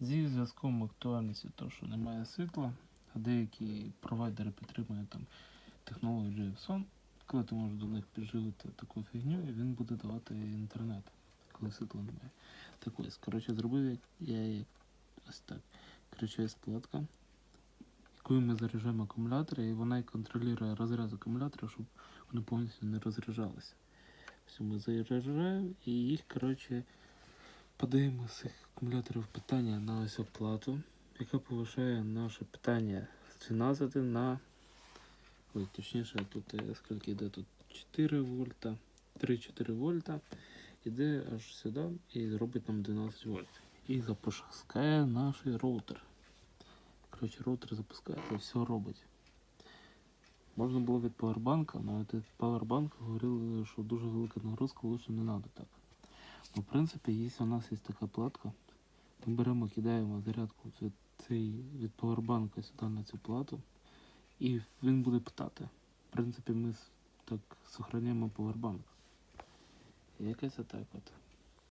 Зі зв'язком актуальності того, що немає світла, а деякі провайдери підтримують там технологію JFSON, коли ти можеш до них підживити таку фігню, і він буде давати інтернет, коли світла немає. Так ось, коротше, зробив я, її ось так. Коротше, є сплатка, якою ми заряджаємо акумулятори, і вона контролює розряд акумулятора, щоб вони повністю не розряджалися. Все, ми заряджаємо і їх, коротше, подаємо з цих акумуляторів питання на ось оплату, яка повишає наше питання з 12 на. Ой, точніше, тут е, скільки йде тут 4 вольта, 3-4 вольта, іде аж сюди і зробить нам 12 вольт. І запускає наш роутер. Коротше, роутер запускає і все робить. Можна було від павербанка, але від павербанка говорили, що дуже велика нагрузка, лучше не треба так. В принципі, якщо у нас є така платка, ми беремо, кидаємо зарядку від, цей, від павербанка сюди на цю плату, і він буде питати. В принципі, ми так зберігаємо павербанк. Якось отак от.